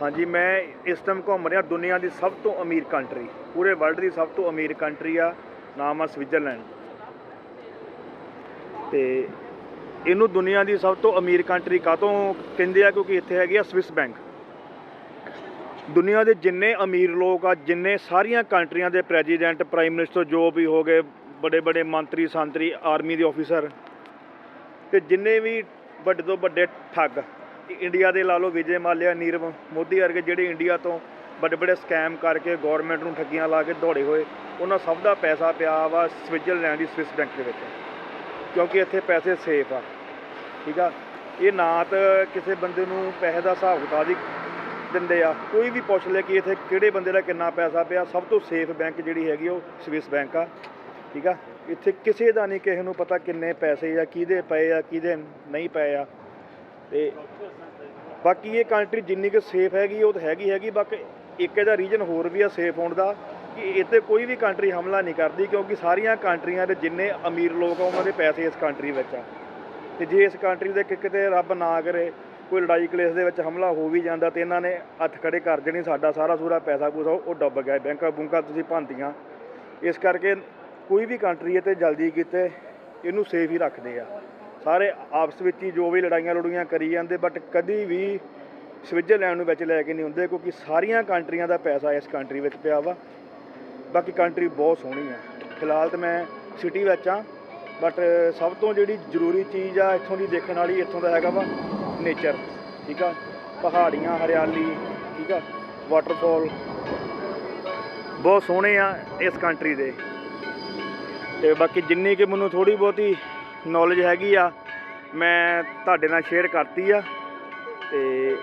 ਹਾਂਜੀ, ਮੈਂ ਇਸ ਟਾਈਮ ਘੁੰਮ ਰਿਹਾ ਦੁਨੀਆ ਦੀ ਸਭ ਤੋਂ ਅਮੀਰ ਕੰਟਰੀ ਪੂਰੇ ਵਰਲਡ ਦੀ ਸਭ ਤੋਂ ਅਮੀਰ ਕੰਟਰੀ ਆ, ਨਾਮ ਆ ਸਵਿਟਜ਼ਰਲੈਂਡ ਤੇ ਇਹਨੂੰ ਦੁਨੀਆ ਦੀ ਸਭ ਤੋਂ ਅਮੀਰ ਕੰਟਰੀ ਕਾਹਤੋਂ ਕਹਿੰਦੇ ਆ, ਕਿਉਂਕਿ ਇੱਥੇ ਹੈਗੀ ਆ ਸਵਿਸ ਬੈਂਕ ਦੁਨੀਆ ਦੇ ਜਿੰਨੇ ਅਮੀਰ ਲੋਕ ਆ, ਜਿੰਨੇ ਸਾਰੀਆਂ ਕੰਟਰੀਆਂ ਦੇ ਪ੍ਰੈਜ਼ੀਡੈਂਟ ਪ੍ਰਾਈਮ ਮਿਨਿਸਟਰ ਜੋ ਵੀ ਹੋ ਗਏ ਬੜੇ ਬੜੇ ਮੰਤਰੀ, ਸੰਤਰੀ ਆਰਮੀ ਦੇ ਆਫੀਸਰ ਤੇ ਜਿੰਨੇ ਵੀ ਵੱਡੇ ਤੋਂ ਵੱਡੇ ਠੱਗ ਇੰਡੀਆ ਦੇ ਲਾ ਲਓ ਵਿਜੇ ਮਾਲਿਆ, ਨੀਰਵ ਮੋਦੀ ਵਰਗੇ ਜਿਹੜੇ ਇੰਡੀਆ ਤੋਂ ਵੱਡੇ ਵੱਡੇ ਸਕੈਮ ਕਰਕੇ ਗਵਰਨਮੈਂਟ ਨੂੰ ਠੱਗੀਆਂ ਲਾ ਕੇ ਦੌੜੇ ਹੋਏ, ਉਹਨਾਂ ਸਭ ਦਾ ਪੈਸਾ ਪਿਆ ਵਾ ਸਵਿਟਜ਼ਰਲੈਂਡ ਦੀ ਸਵਿਸ ਬੈਂਕ ਦੇ ਵਿੱਚ, ਕਿਉਂਕਿ ਇੱਥੇ ਪੈਸੇ ਸੇਫ ਆ, ਠੀਕ ਆ? ਇਹ ਨਾ ਤਾਂ ਕਿਸੇ ਬੰਦੇ ਨੂੰ ਪੈਸੇ ਦਾ ਹਿਸਾਬ ਕਿਤਾਬ ਹੀ ਦਿੰਦੇ ਆ, ਕੋਈ ਵੀ ਪੁੱਛ ਲੈ ਕਿ ਇੱਥੇ ਕਿਹੜੇ ਬੰਦੇ ਦਾ ਕਿੰਨਾ ਪੈਸਾ ਪਿਆ, ਸਭ ਤੋਂ ਸੇਫ ਬੈਂਕ ਜਿਹੜੀ ਹੈਗੀ ਉਹ ਸਵਿਸ ਬੈਂਕ ਆ, ਠੀਕ ਆ? ਇੱਥੇ ਕਿਸੇ ਦਾ ਨਹੀਂ, ਕਿਸੇ ਨੂੰ ਪਤਾ ਕਿੰਨੇ ਪੈਸੇ ਆ, ਕਿਹਦੇ ਪਏ ਆ, ਕਿਹਦੇ ਨਹੀਂ ਪਏ ਆ ਤੇ ਬਾਕੀ ਇਹ ਕੰਟਰੀ ਜਿੰਨੀ ਕੁ ਸੇਫ ਹੈਗੀ, ਉਹ ਤਾਂ ਹੈਗੀ ਹੈਗੀ, ਬਾਕੀ ਇੱਕ ਇਹਦਾ ਰੀਜਨ ਹੋਰ ਵੀ ਆ ਸੇਫ ਹੋਣ ਦਾ, ਕਿ ਇੱਥੇ ਕੋਈ ਵੀ ਕੰਟਰੀ ਹਮਲਾ ਨਹੀਂ ਕਰਦੀ, ਕਿਉਂਕਿ ਸਾਰੀਆਂ ਕੰਟਰੀਆਂ ਦੇ ਜਿੰਨੇ ਅਮੀਰ ਲੋਕ ਆ, ਉਹਨਾਂ ਦੇ ਪੈਸੇ ਇਸ ਕੰਟਰੀ ਵਿੱਚ ਆ। ਤੇ ਜੇ ਇਸ ਕੰਟਰੀ ਦੇ ਕਿਤੇ ਰੱਬ ਨਾ ਕਰੇ, ਕੋਈ ਲੜਾਈ ਕਲੇਸ਼ ਦੇ ਵਿੱਚ ਹਮਲਾ ਹੋ ਵੀ ਜਾਂਦਾ, ਤੇ ਇਹਨਾਂ ਨੇ ਹੱਥ ਖੜੇ ਕਰ ਦੇਣੀ, ਸਾਡਾ ਸਾਰਾ ਸੂਰਾ ਪੈਸਾ ਪੂਸਾ, ਉਹ ਡੁੱਬ ਗਿਆ, ਬੈਂਕਾਂ ਬੁੰਕਾਂ ਤੁਸੀਂ ਭੰਨਤੀਆਂ। ਇਸ ਕਰਕੇ ਕੋਈ ਵੀ ਕੰਟਰੀ ਹੈ ਤੇ ਜਲਦੀ ਕੀਤੇ ਇਹਨੂੰ ਸੇਫ ਹੀ ਰੱਖਦੇ ਆ। ਸਾਰੇ ਆਪਸ ਵਿੱਚ ਹੀ ਜੋ ਵੀ ਲੜਾਈਆਂ ਲੜੂਈਆਂ ਕਰੀ ਜਾਂਦੇ ਬਟ ਕਦੀ ਵੀ ਸਵਿਟਜ਼ਰਲੈਂਡ ਨੂੰ ਵਿੱਚ ਲੈ ਕੇ ਨਹੀਂ ਹੁੰਦੇ, ਕਿਉਂਕਿ ਸਾਰੀਆਂ ਕੰਟਰੀਆਂ ਦਾ ਪੈਸਾ ਇਸ ਕੰਟਰੀ ਵਿੱਚ ਪਿਆ ਵਾ। ਬਾਕੀ ਕੰਟਰੀ ਬਹੁਤ ਸੋਹਣੀ ਆ। ਫਿਲਹਾਲ ਤਾਂ ਮੈਂ ਸਿਟੀ ਵਿੱਚ ਆ ਬਟ ਸਭ ਤੋਂ ਜਿਹੜੀ ਜ਼ਰੂਰੀ ਚੀਜ਼ ਆ ਇੱਥੋਂ ਦੀ ਦੇਖਣ ਵਾਲੀ, ਇੱਥੋਂ ਦਾ ਹੈਗਾ ਵਾ ਨੇਚਰ ਠੀਕ ਆ? ਪਹਾੜੀਆਂ, ਹਰਿਆਲੀ, ਠੀਕ ਆ? ਵਾਟਰਫਾਲ ਬਹੁਤ ਸੋਹਣੇ ਆ ਇਸ ਕੰਟਰੀ ਦੇ। ਤੇ ਬਾਕੀ ਜਿੰਨੀ ਕਿ ਮੈਨੂੰ ਥੋੜੀ ਬਹੁਤੀ ਨੌਲੇਜ ਹੈਗੀ ਆ ਮੈਂ ਤੁਹਾਡੇ ਨਾਲ ਸ਼ੇਅਰ ਕਰਤੀ ਆ ਤੇ